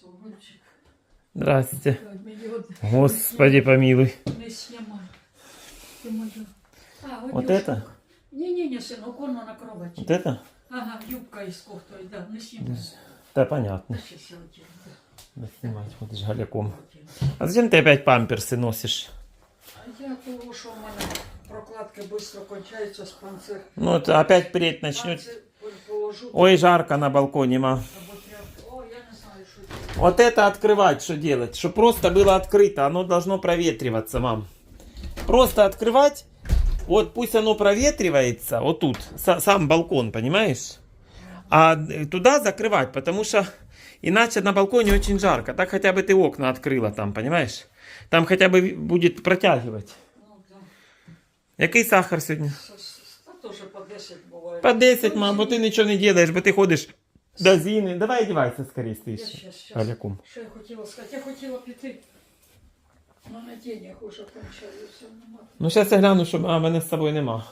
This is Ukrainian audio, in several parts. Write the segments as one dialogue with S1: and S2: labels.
S1: Собольчик.
S2: Здрасте.
S1: Мені от
S2: Господи помилуй.
S1: не знімай. Ти моя. А,
S2: Вот
S1: одежку.
S2: это?
S1: Ні-ні-ні, синок, воно на кроваті.
S2: Вот это?
S1: Ага, юбка із кофтою, да, не знімай.
S2: Да понятно.
S1: Та ще ся одягну, да.
S2: Да снимать, ходишь голяком. А зачем ты опять памперсы носишь?
S1: А я того, що в мене прокладки швидко кончаються з панцир.
S2: Ну, вот опять переть начнет.
S1: Панцир положу.
S2: Ой, жарко на балконе, ма.
S1: Або
S2: Вот это открывать, что делать? Что просто было открыто, оно должно проветриваться, мам. Просто открывать, вот пусть оно проветривается, вот тут, са- сам балкон, понимаешь? А э, туда закрывать, потому что иначе на балконе очень жарко. Так хотя бы ты окна открыла там, понимаешь? Там хотя бы ви- будет протягивать.
S1: Ну, да.
S2: Який сахар сьогодні?
S1: С- с- Та теж по 10 буває.
S2: По 10, мам, бо ти нічого не делаешь, бо ти ходиш до Зіни. Давай одівайся скоріше. Алякум.
S1: Що я хотіла сказати? Я хотіла піти. Ну, на денег уже. Нема.
S2: Ну, зараз я гляну, що а, мене з собою нема.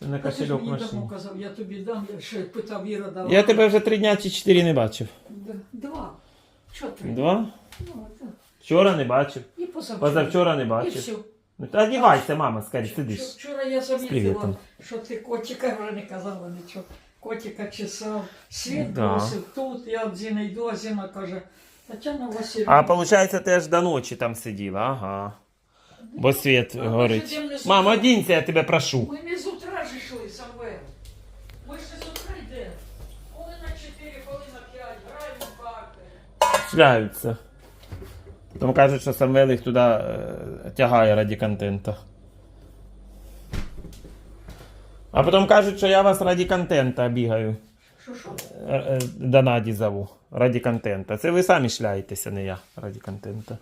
S2: На
S1: Та ти ж
S2: кошельок
S1: мені
S2: машині.
S1: давно казав, я тобі дам, я ще питав Іра дала.
S2: Я тебе вже три дня чи чотири не бачив.
S1: Д- Два. Чого три?
S2: Два?
S1: Ну, так.
S2: Вчора не бачив.
S1: І позавчора.
S2: Позавчора не
S1: І
S2: бачив.
S1: все.
S2: Ну, та одівайся, мама, скоріше, сидиш.
S1: Вчора- я замітила,
S2: привітом.
S1: що ти котика вже не казала нічого. Котика чесав, світ
S2: Да.
S1: просив тут, я от йду, а Зіна каже, Тетяна Васильівна.
S2: А виходить, ти аж до ночі там сиділа, ага. Бо світ
S1: ми
S2: горить.
S1: не
S2: Мам,
S1: утра.
S2: одінься, я тебе прошу.
S1: Ми не з утра ж йшли, Самвел. Ми не з утра йдемо. Коли на 4, коли на 5, граємо в карти.
S2: Шляються. Тому кажуть, що Самвел їх туди е, тягає раді контенту. А потім кажуть, що я вас раді контента бігаю.
S1: Що, що?
S2: Е, е, До Наді зову. Раді контента. Це ви самі шляєтеся, не я раді контента.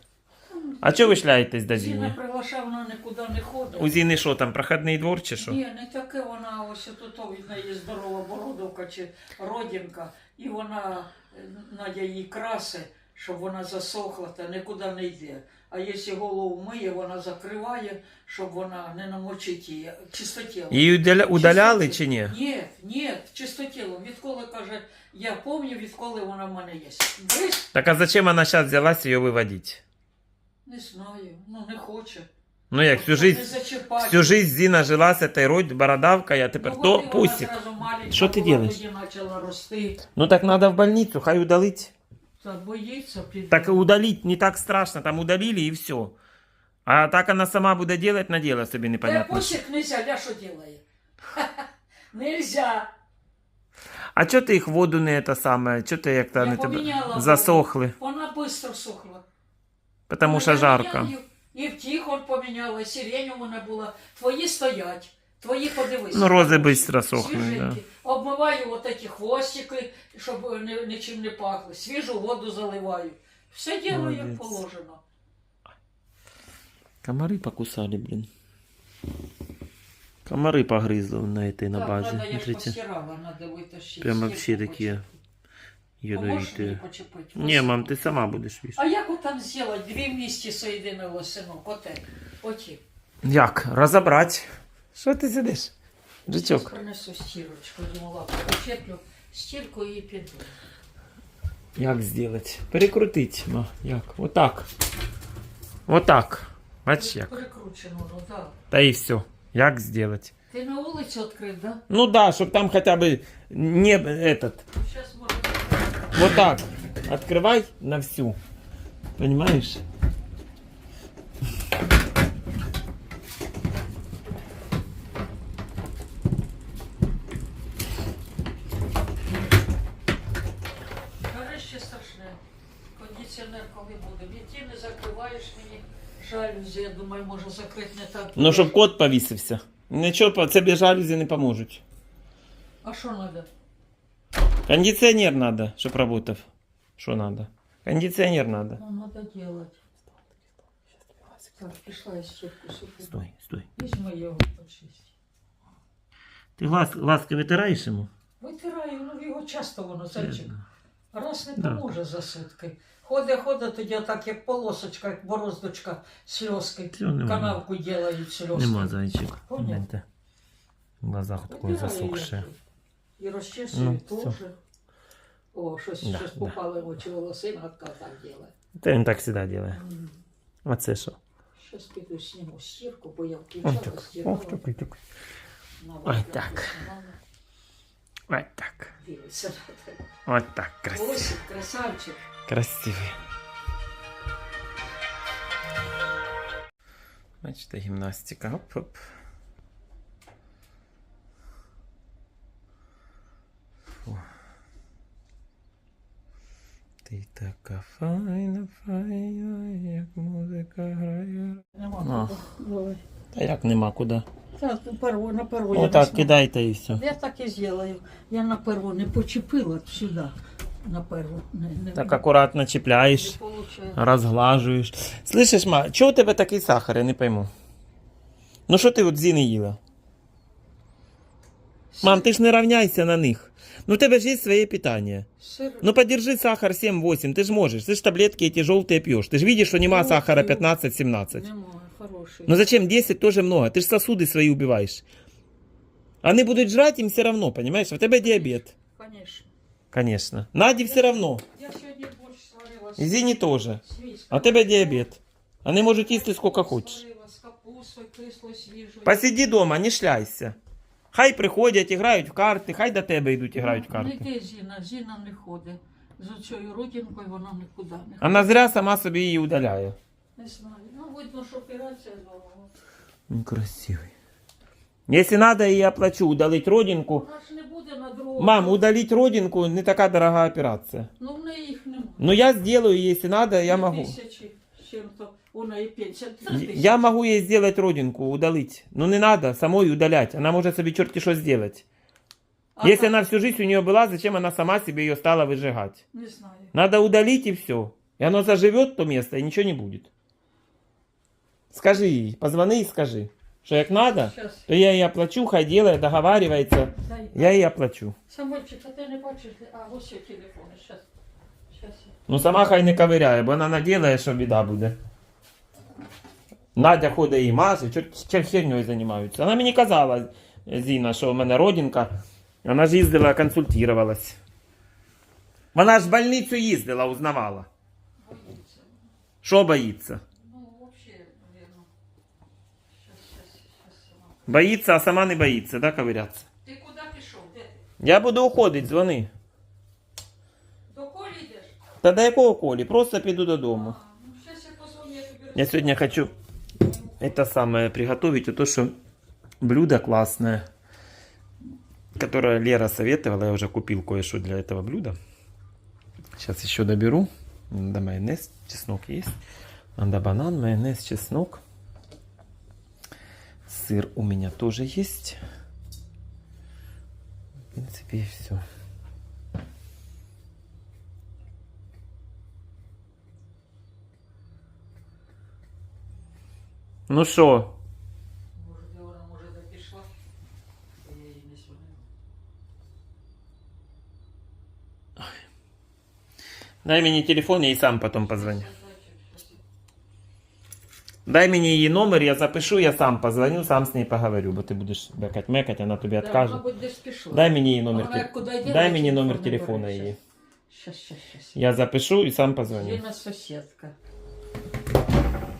S2: А чого ви шляєтесь до
S1: Зіна приглашав, вона нікуди не ходить.
S2: У Зіни що там, проходний двор чи що?
S1: Ні, не таке вона ось тут від неї здорова бородовка чи родинка, і вона, е, Надя її краси, щоб вона засохла та нікуди не йде. А якщо голову миє, вона закриває, щоб вона не намочить її чистотілом.
S2: Її удаля- удаляли чи ні?
S1: Ні, ні, чистотілом. Відколи каже, я пам'ятаю, відколи вона в мене є. Бризь?
S2: Так а зачем вона зараз взялась її виводити?
S1: Не знаю, ну не хоче.
S2: Ну як, всю жизнь, всю жизнь Зіна жила з цією род, бородавкою, а тепер
S1: Ну,
S2: то пусик. Що ти робиш? Ну так надо в больницу, хай удалить.
S1: Та боїться піде.
S2: Так удалить не так страшно, там удалили и все. А так она сама будет делать, надела себе
S1: Та
S2: непонятно.
S1: пусик нельзя, ля що делає? Нельзя.
S2: А что ты их в воду не это самое, что ты як-то
S1: Я
S2: не тебе
S1: поміняла воду.
S2: засохли?
S1: Вона швидко сохла.
S2: Потому что
S1: Я
S2: жарко.
S1: поміняла, І в тихон поміняла, і сирень у мене була. Твої стоять. Твої подивись.
S2: Ну, рози
S1: Хороші,
S2: быстро сохнуть,
S1: свіженькі. Обмиваю от ці хвостики, щоб не, нічим не пахли. Свіжу воду заливаю. Все діло як
S2: Молодець.
S1: положено.
S2: Комары покусали, блин. Комары погрызли на этой на
S1: так,
S2: базе.
S1: надо, я ж
S2: Смотрите.
S1: постирала, надо витащити.
S2: Прям
S1: стірку
S2: вообще такие
S1: почепити. Поможеш мені
S2: ядовитые.
S1: почепити?
S2: Не, мам, ты сама будешь видеть.
S1: А як от там зробити? Дві місті соєдинило, синок, оте. Оті.
S2: Як? Разобрать. Що ти сидиш?
S1: Зараз
S2: Жичок.
S1: принесу стірочку, думала, почеплю стірку і піду.
S2: Як сделать? Перекрутить, ма. Як? Вот так. Вот так. Бачиш як?
S1: Перекручено, ну так.
S2: Та і все. Як сделать?
S1: Ти на вулицю відкрив, да?
S2: Ну да, чтобы там хотя бы не этот.
S1: Зараз може.
S2: Вот так. Открывай на всю. Понимаешь?
S1: Страшне. Кондиціонер коли буде. І ти не закриваєш мені жалюзі. Я думаю, може закрити не так.
S2: Ну, щоб кот повісився. Нічого, це жалюзі не поможуть.
S1: А що треба?
S2: Кондиціонер надо, щоб работав. Що надо? Кондиціонер надо.
S1: Ну, треба робити. Так, пішла я сюди.
S2: Стой, стой.
S1: Візьми його почисти.
S2: Ти глаз, глазки витираєш йому?
S1: Витираю, ну його часто воно зайчик. Раз не поможе за сутки. Ходить, ходить, тоді так, як полосочка, як бороздочка, сльозки.
S2: Нема.
S1: Канавку делають сльозки.
S2: Нема зайчик.
S1: Понял.
S2: Гляньте. В глазах такое
S1: Витираю
S2: засохшее.
S1: І розчесую
S2: Ну,
S1: теж. О, щось,
S2: Да,
S1: щось
S2: да.
S1: попали в очі волосинка, так ділає.
S2: Та він так завжди робить. А це що?
S1: Щось піду сніму стірку, бо я
S2: Ось
S1: включала,
S2: так. такий.
S1: на
S2: Ой,
S1: вигляд
S2: так. Ось так.
S1: Дивиться.
S2: Ось так. Красиво.
S1: Ось, красавчик.
S2: Красивий. Бачите, гімнастика. Оп-оп. Фу. Ти така файна, файна, як музика грає.
S1: Нема.
S2: Та як нема куди?
S1: Так, на перву, на перву я
S2: Отак
S1: не
S2: кидайте і все.
S1: Я так і зроблю. Я на перву не почепила сюди. На перву. Не, не,
S2: Так акуратно чіпляєш.
S1: не получає.
S2: Розглажуєш. Слышиш, ма, чого у тебе такий сахар, я не пойму. Ну що ти от зіни їла? Мам, ти ж не равняйся на них. Ну, у тебе ж є своє питання.
S1: Сир.
S2: Ну, подержи сахар 7-8, ты ж можешь. Ты ж таблетки эти желтые пьешь. Ты же видишь, что нема
S1: Ну,
S2: сахара
S1: пью.
S2: 15-17.
S1: Немає, хороший.
S2: Ну зачем 10 тоже много? Ты же сосуды свои убиваешь. Они будут жрать, им все равно, понимаешь? У тебя диабет.
S1: Конечно.
S2: Конечно. Наде все равно.
S1: Я сьогодні борщ сварила.
S2: Тоже.
S1: З
S2: А у тебя диабет. Они можут есть сколько хочешь.
S1: Сварила з капустою, кисло свіжою.
S2: Посиди дома, не шляйся. Хай приходять, грають в карти, хай до тебе йдуть і грають в
S1: Не
S2: карти.
S1: йде Зіна, Зіна не ходить. З цією родинкою вона нікуди не ходить.
S2: Вона зря сама собі її удаляє.
S1: Не знаю. Ну, видно, що операція здорова.
S2: Він красивий. Якщо надо, я оплачу. Удалить родинку.
S1: Вона ж не буде на другому.
S2: Мам, удалить родинку не така дорога операція.
S1: Ну, в неї їх немає.
S2: Ну я сделаю, если надо, я
S1: Три
S2: могу.
S1: Тисячі з чим-то. У неї пенсія. Три тисячі.
S2: Я могу ей сделать родинку, удалить. Ну не надо самой удалять. Она может себе черти что сделать.
S1: А
S2: Если
S1: так,
S2: она всю жизнь у нее была, зачем она сама себе ее стала выжигать?
S1: Не знаю.
S2: Надо удалить и все. И оно заживет то место, и ничего не будет. Скажи ей, позвони и скажи, что як надо,
S1: Щас.
S2: то я ей оплачу, хай делает, договаривается,
S1: Дай.
S2: я ей оплачу.
S1: Самольчик, а ти не бачиш, а ось є телефон. Щас. Щас.
S2: Ну сама хай не ковиряє, бо вона наділає, що біда буде. Надя ходить і маже, чор, чор херньою займаються. Вона мені казала, Зіна, що в мене родинка. Вона ж їздила, консультувалась. Вона ж в больницю їздила, узнавала.
S1: Боїться.
S2: Що боїться?
S1: щас сама.
S2: Боїться, а сама не боїться, да, ковирятися?
S1: Ти куди пішов? Де ти?
S2: Я буду уходити, дзвони.
S1: До Колі йдеш?
S2: Та до якого колі? Просто піду додому.
S1: А, ну, щас я позвоню, я тобі
S2: Я сегодня хочу это самое приготовить, вот то, что блюдо классное, которое Лера советовала, я уже купил кое-что для этого блюда. Сейчас еще доберу. Надо майонез, чеснок есть. Надо банан, майонез, чеснок. Сыр у меня тоже есть. В принципе, и все. Ну что,
S1: Може, де вона, може, де пішла? Я її не дзвонила.
S2: дай мне телефон, я и сам потом позвоню. Дай мені її номер, я запишу, я сам позвоню, сам з нею поговорю, бо ти будеш бекать мекать, вона тобі відкаже. Дай мені її номер.
S1: вона як куди йде,
S2: Дай мені номер
S1: не
S2: телефона
S1: бере.
S2: її.
S1: Щас, щас, щас.
S2: Я запишу і сам позвоню.
S1: Зіна сусідка.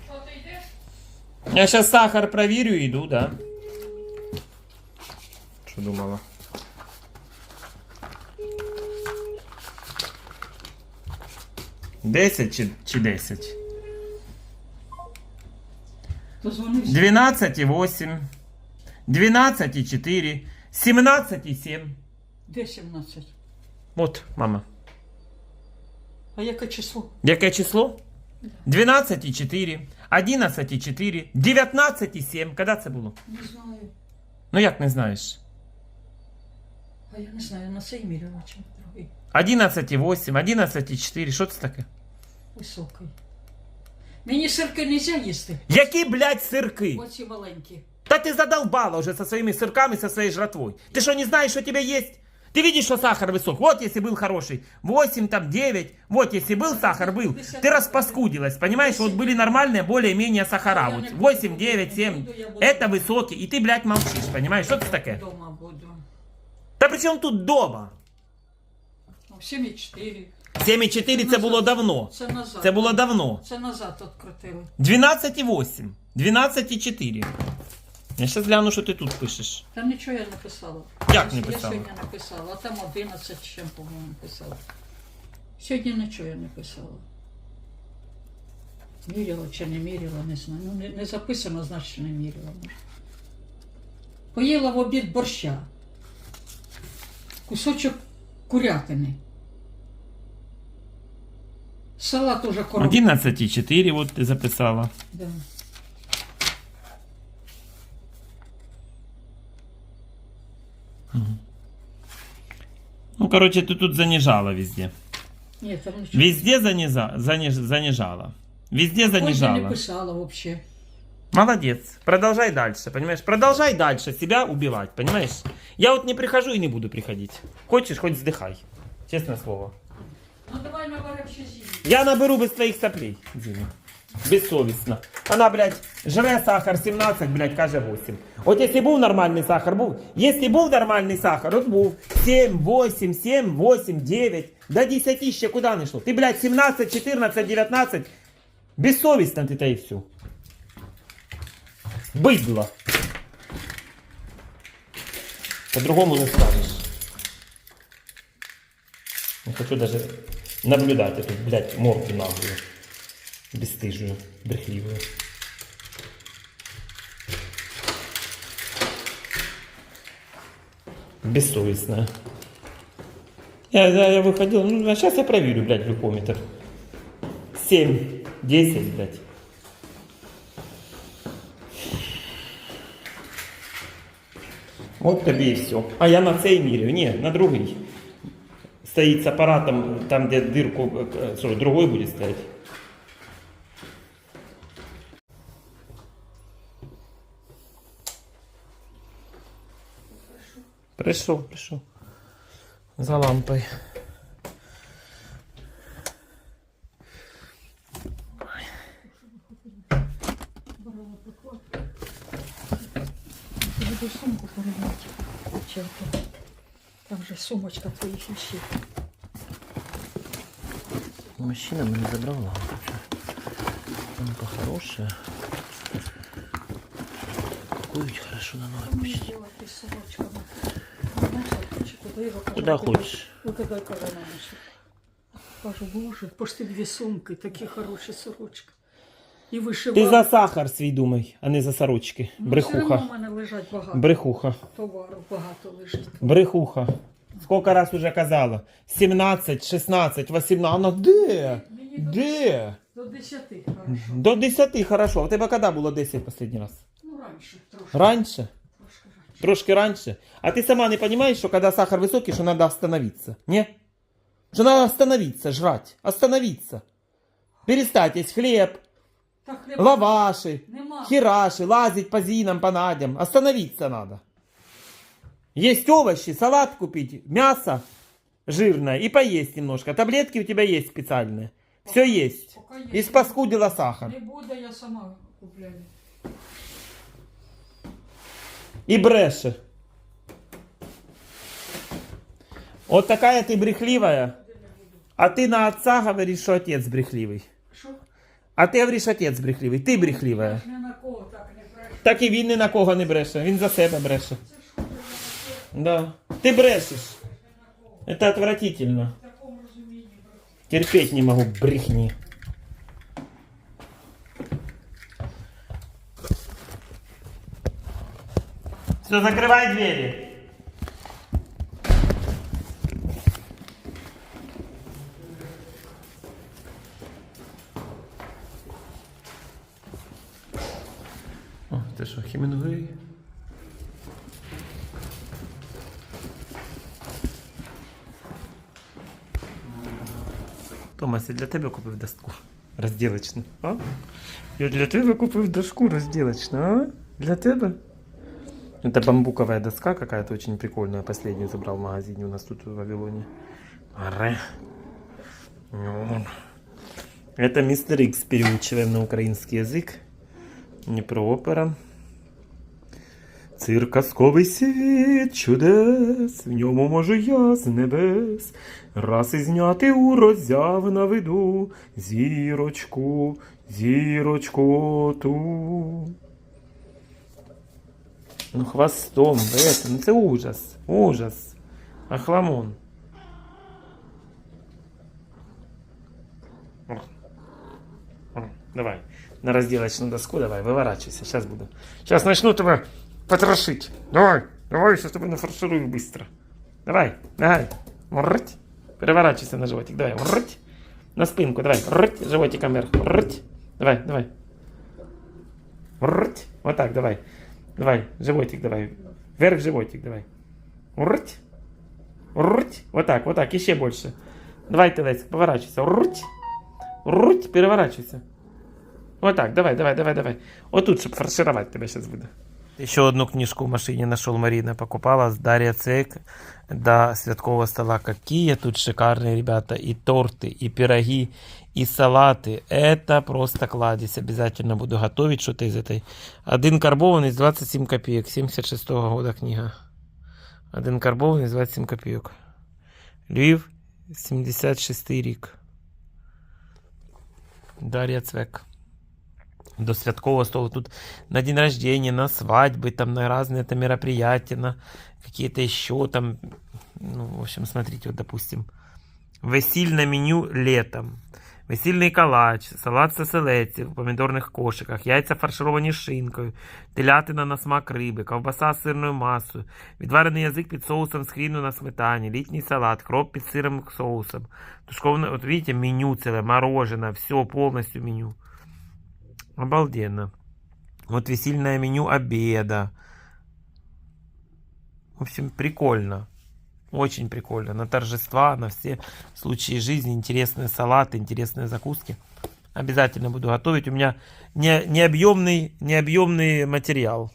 S1: Що?
S2: Я сейчас сахар проверю и иду, да. Что думала? Десять чи, чи десять?
S1: То дзвонився.
S2: 12 и 8, 12 и 4, 17 и 7.
S1: Де 17?
S2: Вот, мама.
S1: А яке число?
S2: Яке число? 12 и 4, 11 и 4, 19 и 7. Когда це було?
S1: Не знаю.
S2: Ну як не знаєш?
S1: А я не знаю, на цей міряла чим другий.
S2: 11 и 8, 11 и 4. Що це таке?
S1: Високий. Мені сирки не можна їсти.
S2: Які, блядь, сирки?
S1: Оці маленькі.
S2: Да ты задолбала уже со своими сырками, со своей жратвой. Ты что, не знаешь, что у тебя есть? Ты видишь, что сахар высок. Вот если был хороший. 8, там, 9. Вот если был сахар, был. Ты распаскудилась, понимаешь? Вот были нормальные, более-менее сахара. Вот 8, 9, 7. Это высокий. И ты, блядь, молчишь, понимаешь? Что это такое?
S1: Дома буду.
S2: Да при чем тут дома?
S1: О, 7,4.
S2: 7,4 це було давно.
S1: Це назад.
S2: Це було давно.
S1: Це назад відкрутили.
S2: 12,8. 12,4. Я зараз гляну, що ти тут пишеш.
S1: Там нічого я не писала.
S2: Як не
S1: Я
S2: писала?
S1: сьогодні не писала, а там 11 з чим, по-моєму, писала. Сьогодні нічого я не писала. Міряла чи не міряла, не знаю. Ну, не, не записано, значить не міряла. може. Поїла в обід борща. Кусочок курятини. Салат уже коров.
S2: 11,4 от ти записала.
S1: Да.
S2: Ну, короче, ты тут занижала везде.
S1: Ні, там нічого.
S2: Везде заниза, заниж, занижала. Везде
S1: Ой, я не
S2: занижала.
S1: писала взагалі.
S2: Молодец. Продолжай дальше, понимаешь? Продолжай дальше себя убивать, понимаешь? Я вот не прихожу и не буду приходить. Хочешь, хоть вздыхай. Честное слово.
S1: Ну давай наберемо ще зім'ю.
S2: Я наберу без твоих соплей. Дима. Бессовестно. Она, блядь, жре сахар 17, блядь, каже 8. От якщо був нормальний сахар, був. Якщо був нормальний сахар, от був 7, 8, 7, 8, 9. До 10 ще куди не йшло. Ти, блядь, 17, 14, 19. Безсовісно ти та і все. Бидло. По-другому не скажеш. Не хочу даже наблюдать эту, блядь, морду наглую. Бесстыжую, брехливую. Бессовестная. Я, я, я выходил, ну, а сейчас я проверю, блядь, глюкометр. 7, 10, блядь. Вот тобі і все. А я на цей міряю. Ні, на другий. Стоїть з апаратом, там, де дирку, э, что, другой будет стоять? Прийшов, прийшов. За лампою.
S1: Буду сумку передати. Дівчата. Там же сумочка твоїх вещей.
S2: Мужчина мене забрала. Лампа хорошая. Курить хорошо на
S1: Там
S2: новой
S1: не
S2: почте.
S1: делати з сорочками. Знаєш, я хочу туди його кажу,
S2: Куда
S1: викидай-
S2: хочеш.
S1: Викидай коли наші. Кажу, боже, пошти дві сумки, такі хороші сорочки. І вишивала.
S2: Ти за сахар свій думай, а не за сорочки.
S1: Ну, все одно
S2: Брехуха.
S1: в мене лежать багато.
S2: Брехуха.
S1: Товару багато лежить.
S2: Брехуха. Сколько раз уже казала? 17, 16, 18. Она де?
S1: Мені до,
S2: Де?
S1: до 10 хорошо.
S2: До 10 хорошо. А у тебе коли було 10 последний раз?
S1: Ну, раніше трошки.
S2: Раньше?
S1: трошки раніше.
S2: Трошки раньше. А ты сама не понимаешь, что когда сахар высокий, что надо остановиться? Не? Что надо остановиться, жрать. Остановиться. Перестать есть хлеб,
S1: Та хліба
S2: лаваши,
S1: нема.
S2: хераши, лазить по зинам, по надям. Остановиться надо. Есть овощи, салат купить, мясо жирное и поесть немножко. Таблетки у тебя есть специальные. Все есть.
S1: Поки є.
S2: И спаскудила сахар.
S1: Не буде, я сама купляю.
S2: И бреше. Вот такая ты брехливая. А ты на отца говоришь, что отец брехливый. А ти говориш, отець брехливий. Ти брехлива.
S1: Так
S2: і він ні на кого не бреше. Він за себе бреше. Да. Ти брешеш. Это отвратительно. Терпеть не могу брехни. Все, закрывай двери. Томас, я для тебе купив доску розділочну. А? Я для тебе купив доску розділочну, а? Для тебе? Это бамбуковая доска какая-то очень прикольная. Последнюю забрал в магазине у нас тут в Вавилоне. Аре. Это мистер Икс переучиваем на украинский язык. Не про опера. Цир казковий світ чудес, в ньому можу я з небес. Раз і зняти у роззяв на виду зірочку, зірочку ту. Ну, хвостом, это, ну це ужас, ужас. Ахламон. Давай, на разделочную доску давай, выворачивайся, сейчас буду. Сейчас начну тебя потрошить. Давай, давай, сейчас тебя нафарширую быстро. Давай, давай. Мрыть. Переворачивайся на животик, давай. Мрыть. На спинку, давай. Мрыть. Животиком вверх. Мрыть. Давай, давай. Мрыть. Вот так, давай. Давай, животик давай. Вверх животик давай. Мрыть. Мрыть. Вот так, вот так, еще больше. Давай Лесь, поворачивайся. Мрыть. Мрыть. Переворачивайся. Вот так, давай, давай, давай, давай. Вот тут, чтобы фаршировать тебя сейчас буду. Еще одну книжку в машине нашел Марина, покупала с Дарья Цек до святкового стола. Какие тут шикарные ребята, и торты, и пироги, и салаты. Это просто кладезь. Обязательно буду готовить что-то из этой. Один карбованный с 27 копеек, 76 года книга. Один карбованный с 27 копеек. Львів, 76 рік. Дар'я Цвек. До святкового стола. Тут на день рождения, на свадьбы, там на разные это мероприятия, на какие-то еще там. Ну, в общем, смотрите, вот, допустим, весільне меню летом. Весільний калач, салат з оселедці в помідорних кошиках, яйця фаршировані шинкою, телятина на смак риби, ковбаса з сирною масою, відварений язик під соусом з хріну на сметані, літній салат, кроп під сиром соусом, тушковне, от видите, меню целое, мороженое, все полностью меню. Обалденно. Вот весельное меню обеда. В общем, прикольно. Очень прикольно. На торжества, на все случаи жизни. Интересные салаты, интересные закуски. Обязательно буду готовить. У меня не, необъемный, необъемный материал.